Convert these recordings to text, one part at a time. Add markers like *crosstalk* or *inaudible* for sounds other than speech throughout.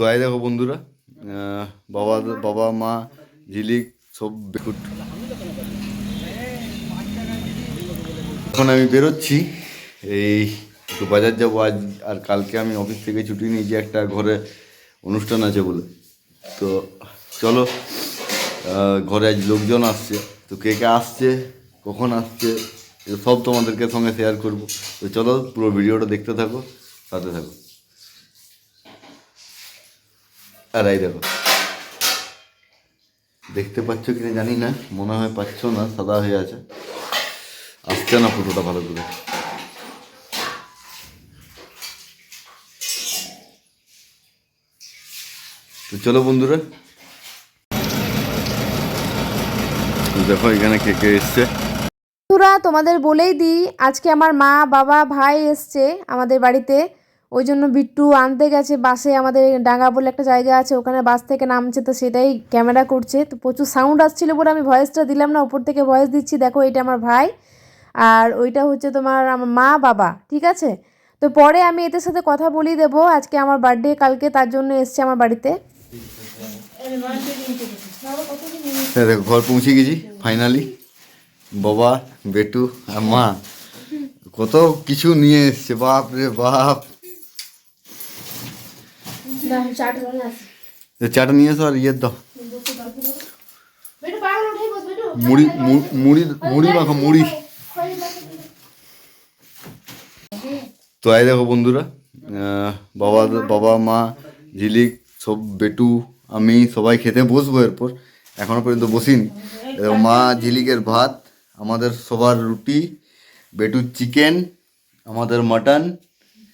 তো এই দেখো বন্ধুরা বাবা বাবা, মা, ঝিলিক, সব বেকুট। এখন আমি বেরোচ্ছি, এই একটু বাজার যাব আজ, আর কালকে আমি অফিস থেকে ছুটি নিয়েছি একটা ঘরে অনুষ্ঠান আছে বলে। তো চলো ঘরে আজ লোকজন আসছে। তো কে কে আসছে, কখন আসছে সব তোমাদেরকে সঙ্গে শেয়ার করব। তো চলো, পুরো ভিডিওটা দেখতে থাকো, সাথে থাকো। আর এই দেখো। দেখতে পাচ্ছ কিনা জানি না, মনে হয় পাচ্ছ না, সাদা হয়ে আছে। আসছে না ফটোটা ভালো করে। তো চলো বন্ধুরা। দেখো এখানে কে কে এসছে। তোমাদের বলেই দিই, আজকে আমার মা, বাবা, ভাই এসছে আমাদের বাড়িতে। ওই জন্য বিট্টু আনতে গেছে বাসে, আমাদের ডাঙ্গা বলে একটা জায়গা আছে, ওখানে বাস থেকে নামছে তো সেটাই ক্যামেরা করছে। তো প্রচুর সাউন্ড আসছিল বলে আমি ভয়েসটা দিলাম না, ওপর থেকে ভয়েস দিচ্ছি, দেখো এটা আমার ভাই। আর ওইটা হচ্ছে তোমার আমার মা বাবা, ঠিক আছে? তো পরে আমি এদের সাথে কথা বলিয়ে দেবো, আজকে আমার বার্থডে কালকে তার জন্য এসছে আমার বাড়িতে। হ্যাঁ ঘর পৌঁছে গেছি ফাইনালি বাবা, বেটু আর মা, কত কিছু নিয়ে এসছে বাপ রে বাপ। চাটা নিয়ে এসো আর ইয়ের দাও। মুড়ি মুড়ি মাখো, মুড়ি। তো দেখো বন্ধুরা বাবা বাবা, মা, ঝিলিক, সব বেটু, আমি সবাই খেতে বসবো এরপর। এখনও পর্যন্ত বসিনি। মা ঝিলিকের ভাত, আমাদের সবার রুটি, বেটুর চিকেন আমাদের মাটন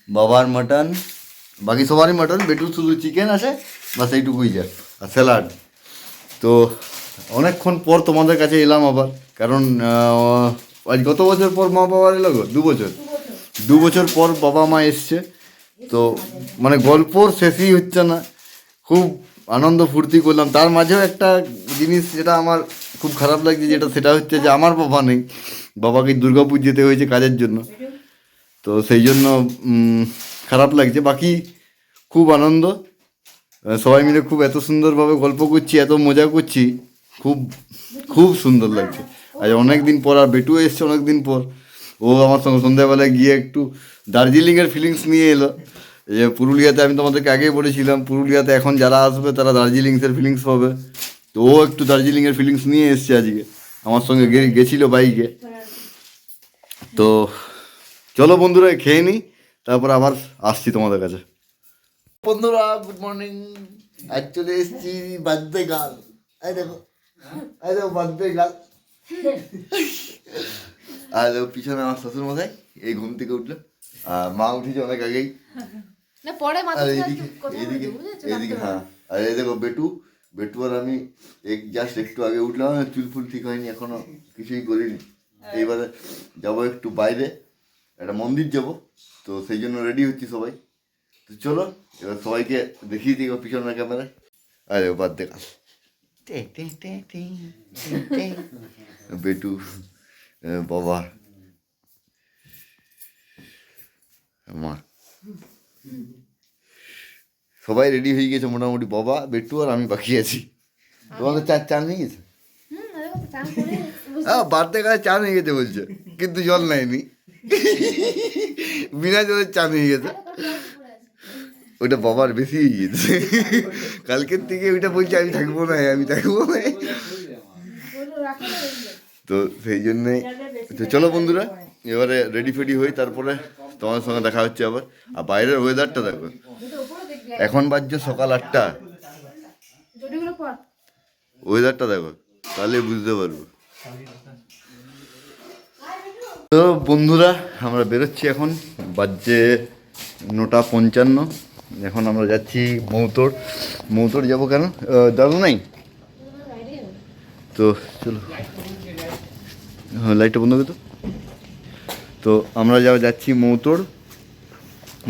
বাবার মাটন বাকি সবারই মাটন, বেটুর শুধু চিকেন আছে, বাস এইটুকুই যা, আর স্যালাড তো অনেকক্ষণ পর তোমাদের কাছে এলাম আবার, কারণ আজ গত বছর পর মা বাবার এলো গো? দু বছর। দু বছর পর বাবা মা এসছে। তো মানে গল্পর শেষই হচ্ছে না। খুব আনন্দ ফুর্তি করলাম। তার মাঝেও একটা জিনিস যেটা আমার খুব খারাপ লাগছে, যেটা সেটা হচ্ছে যে আমার বাবা নেই। বাবাকে দুর্গাপুর যেতে হয়েছে কাজের জন্য। তো সেই জন্য খারাপ লাগছে। বাকি খুব আনন্দ। সবাই মিলে খুব এত সুন্দরভাবে গল্প করছি, এত মজা করছি, খুব খুব সুন্দর লাগছে। আজ অনেক দিন পর, আর বেটু এসছে অনেক দিন পর। ও আমার সঙ্গে সন্ধ্যাবেলায় গিয়ে একটু দার্জিলিংয়ের ফিলিংস নিয়ে এলো। যে পুরুলিয়াতে আমি তোমাদেরকে আগেই বলেছিলাম, পুরুলিয়াতে এখন যারা আসবে, তারা দার্জিলিংসের ফিলিংস পাবে তো ও একটু দার্জিলিংয়ের ফিলিংস নিয়ে এসছে আজকে, আমার সঙ্গে গেছিল বাইকে। তো চলো বন্ধুরা, খেয়ে নিই তারপর আবার আসছি তোমাদের কাছে। বন্ধুরা গুড মর্নিং আজ চলে এসেছি বার্থডে গাল এই দেখো এই দেখো বার্থডে গাল আর দেখো পিছনে আমার শ্বশুর মশাই এই ঘুম থেকে উঠল। আর মা উঠেছে অনেক আগেই। না পরে আর এইদিকে এইদিকে এইদিকে হ্যাঁ। আর এই দেখো বেটু বেটু আর আমি এক জাস্ট একটু আগে উঠলাম চুল ফুল ঠিক হয়নি এখনও কিছুই করিনি। এইবারে যাব একটু বাইরে একটা মন্দির যাব। তো সেই জন্য রেডি হচ্ছি সবাই। তো চলো এবার সবাইকে দেখিয়ে দিই পিছনের ক্যামেরায়। আরে বাদ দেখা বেটু বাবা। মা। সবাই রেডি হয়ে গেছে মোটামুটি বাবা বেটু আর আমি বাকি আছি। তোমাদের চার চান হয়ে গেছে? হ্যাঁ বার্থডে কাছে চান হয়ে গেছে বলছে কিন্তু জল নেয়নি। বিনা জলের চান হয়ে গেছে। ওইটা বাবার বেশি হয়ে কালকের থেকে ওইটা বলছে, আমি থাকব না, আমি থাকব না। তো সেই জন্যে, তো চলো বন্ধুরা, এবারে রেডি ফেডি হই, তারপরে তোমাদের সঙ্গে দেখা হচ্ছে আবার। আর বাইরের ওয়েদারটা দেখো। এখন বাজছে সকাল আটটা। ওয়েদারটা দেখো, তাহলে বুঝতে পারব। তো বন্ধুরা, আমরা বেরোচ্ছি এখন। বাজছে নটা পঞ্চান্ন। এখন আমরা যাচ্ছি মৌতর। মৌতর যাব কেন? দাদু নাই? তো চলো। হ্যাঁ লাইটটা বন্ধ করতো তো আমরা যা যাচ্ছি মৌতর,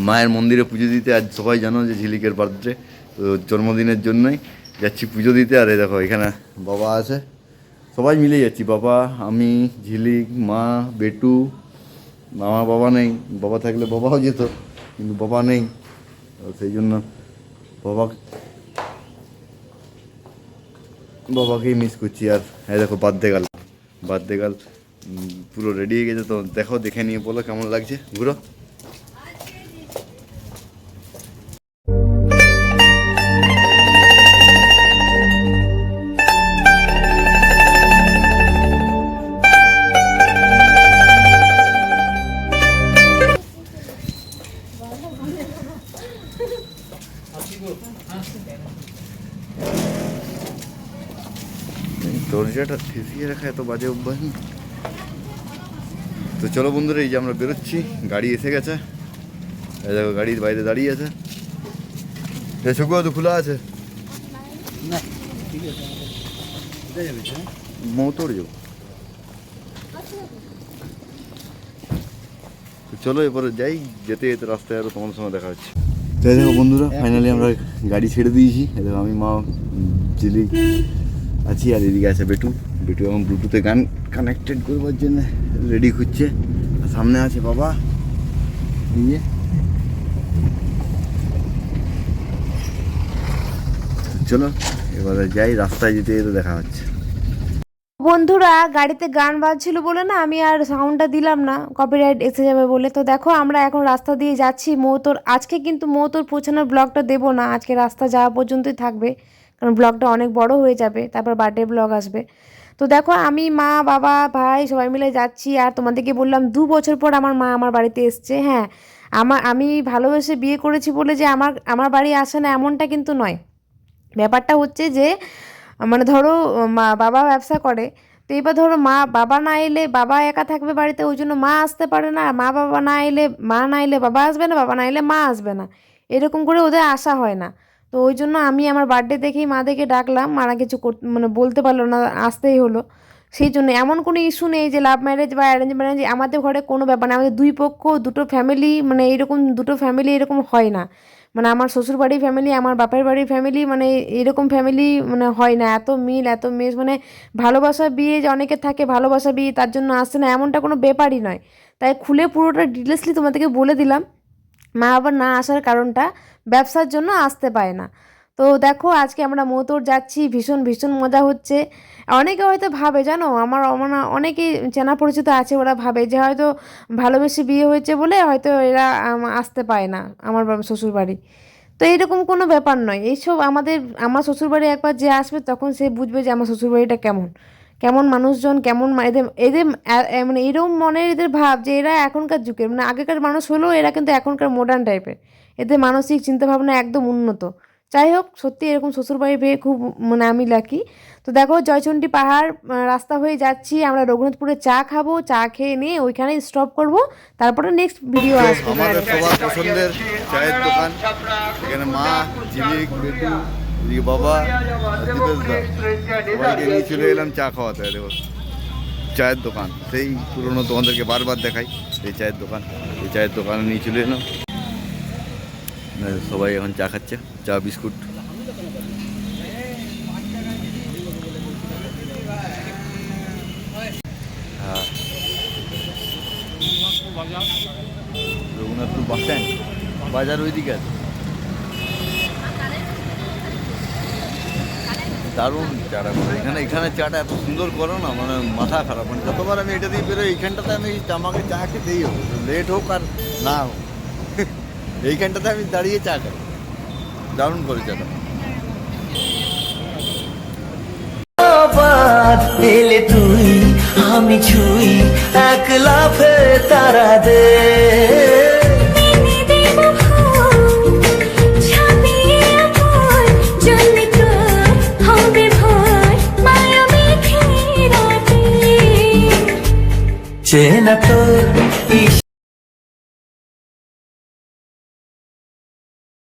মায়ের মন্দিরে পুজো দিতে। আজ সবাই জানো যে ঝিলিকের বার্থডে, তো জন্মদিনের জন্যই যাচ্ছি পুজো দিতে। আর এই দেখো, এখানে বাবা আছে। সবাই মিলে যাচ্ছি। বাবা, আমি, ঝিলিক, মা, বেটু আমার বাবা নেই। বাবা থাকলে বাবাও যেত, কিন্তু বাবা নেই। তো সেই জন্য বাবা বাবাকেই মিস করছি। আর হ্যাঁ দেখো বার্থডে গাল বার্থডে গাল পুরো রেডি হয়ে গেছে। তো দেখো, দেখে নিয়ে বলো কেমন লাগছে। ঘুরো। দরজাটা ঠেসিয়ে রাখা এত বাজে অভ্যাস। তো চলো বন্ধুরা এই যে আমরা বেরোচ্ছি গাড়ি এসে গেছে। এই দেখো গাড়ির বাইরে দাঁড়িয়ে আছে। এ চোখ তো খোলা আছে? মৌতর যাব চলো। এরপরে যাই যেতে যেতে রাস্তায় আরও তোমার সঙ্গে দেখা হচ্ছে। তাই দেখো বন্ধুরা ফাইনালি আমরা গাড়ি ছেড়ে দিয়েছি। এই দেখো আমি মা জিলি আছি আর এদিকে আছে বেটু। বেটু এখন ব্লুটুথে গান কানেক্টেড করবার জন্য রেডি আর সামনে আছে বাবা। নিয়ে। চলো, এবারে যাই, রাস্তায় যেতে যেতে দেখা হচ্ছে। বন্ধুরা, গাড়িতে গান বাজছিল বলে না আমি আর সাউন্ডটা দিলাম না। কপিরাইট এসে যাবে বলে। তো দেখো, আমরা এখন রাস্তা দিয়ে যাচ্ছি। মৌতোর আজকে কিন্তু মৌতোর পৌঁছানোর ব্লগটা দেবো না। আজকে রাস্তা যাওয়া পর্যন্তই থাকবে। কারণ ব্লগটা অনেক বড় হয়ে যাবে, তারপর বার্থডে ব্লগ আসবে। তো দেখো আমি, মা, বাবা, ভাই সবাই মিলে যাচ্ছি আর তোমাদেরকে বললাম দু বছর পর আমার মা আমার বাড়িতে এসছে হ্যাঁ। আমার আমি ভালোবেসে বিয়ে করেছি বলে যে আমার আমার বাড়ি আসে না এমনটা কিন্তু নয়। ব্যাপারটা হচ্ছে যে মানে ধরো, মা, বাবা ব্যবসা করে, তো এবার ধরো মা, বাবা না এলে বাবা একা থাকবে বাড়িতে, ওই জন্য মা আসতে পারে না। মা, বাবা না এলে, মা না এলে বাবা আসবে না, বাবা না এলে মা আসবে না। এরকম করে ওদের আসা হয় না। তো ওই জন্য আমি আমার বার্থডে দেখেই মাদেরকে ডাকলাম, মারা কিছু মানে বলতে পারল না, আসতেই হলো। সেই জন্য এমন কোনো ইস্যু নেই যে লাভ ম্যারেজ বা অ্যারেঞ্জ ম্যারেজ আমাদের ঘরে কোনো ব্যাপার না। আমাদের দুই পক্ষ, দুটো ফ্যামিলি মানে এইরকম দুটো ফ্যামিলি এরকম হয় না। মানে আমার শ্বশুর বাড়ির ফ্যামিলি আমার বাপের বাড়ির ফ্যামিলি মানে এরকম ফ্যামিলি মানে হয় না। এত মিল, এত মেশ মানে ভালোবাসা বিয়ে যে অনেকে থাকে, ভালোবাসা বিয়ে তার জন্য আসছে না, এমনটা কোনো ব্যাপারই নয়। তাই খুলে পুরোটা ডিটেলসলি তোমাদেরকে বলে দিলাম। মা আবার না আসার কারণটা ব্যবসার জন্য আসতে পায় না। তো দেখো আজকে আমরা মোতর যাচ্ছি, ভীষণ ভীষণ মজা হচ্ছে। অনেকে হয়তো ভাবে, জানো, আমার মানে অনেকেই চেনা পরিচিত আছে, ওরা ভাবে যে হয়তো ভালোবেসে বিয়ে হয়েছে বলে হয়তো এরা আসতে পায় না আমার বাবা- শ্বশুর বাড়ি তো এইরকম কোনো ব্যাপার নয়। এইসব আমাদের, আমার শ্বশুরবাড়ি একবার যে আসবে তখন সে বুঝবে যে আমার শ্বশুরবাড়িটা কেমন। কেমন মানুষজন কেমন এদের এদের মানে এরকম মনের এদের ভাব যে এরা এখনকার যুগের মানে আগেকার মানুষ হলেও এরা কিন্তু এখনকার মডার্ন টাইপের এদের মানসিক চিন্তাভাবনা একদম উন্নত। যাই হোক সত্যি এরকম শ্বশুরবাড়ি পেয়ে খুব মানে আমি লাকি তো দেখো জয়চণ্ডী পাহাড় রাস্তা হয়ে যাচ্ছি। আমরা রঘুনাথপুরে চা খাব চা খেয়ে নিয়ে ওইখানে স্টপ করব। তারপরে নেক্সট ভিডিও আসবে। আমাদের সবার পছন্দের চায়ের দোকান। এখানে মা ঝিলিক বেটু এদিকে বাবা সবাইকে নিয়ে চলে এলাম চা খাওয়াতে দেখো চায়ের দোকান সেই পুরনো তোমাদেরকে বারবার দেখাই এই চায়ের দোকান এই চায়ের দোকানে নিয়ে চলে এলাম সবাই এখন চা খাচ্ছে চা বিস্কুট হ্যাঁ রঘুনাথপুর বাস স্ট্যান্ড বাজার ওইদিকে আছে দারুণ চাটা করে। এখানে এখানে চাটা এত সুন্দর করো না মানে মাথা খারাপ। মানে যতবার আমি এটা দিয়ে বেরোই, এইখানটাতে আমি আমাকে চা খেতেই হোক লেট হোক আর না হোক। *laughs* এইখানটাতে আমি দাঁড়িয়ে চা খাই। দারুণ করে চাটা। এলে তুই, আমি ছুই এক লাফে তারা দে। চেনা তোর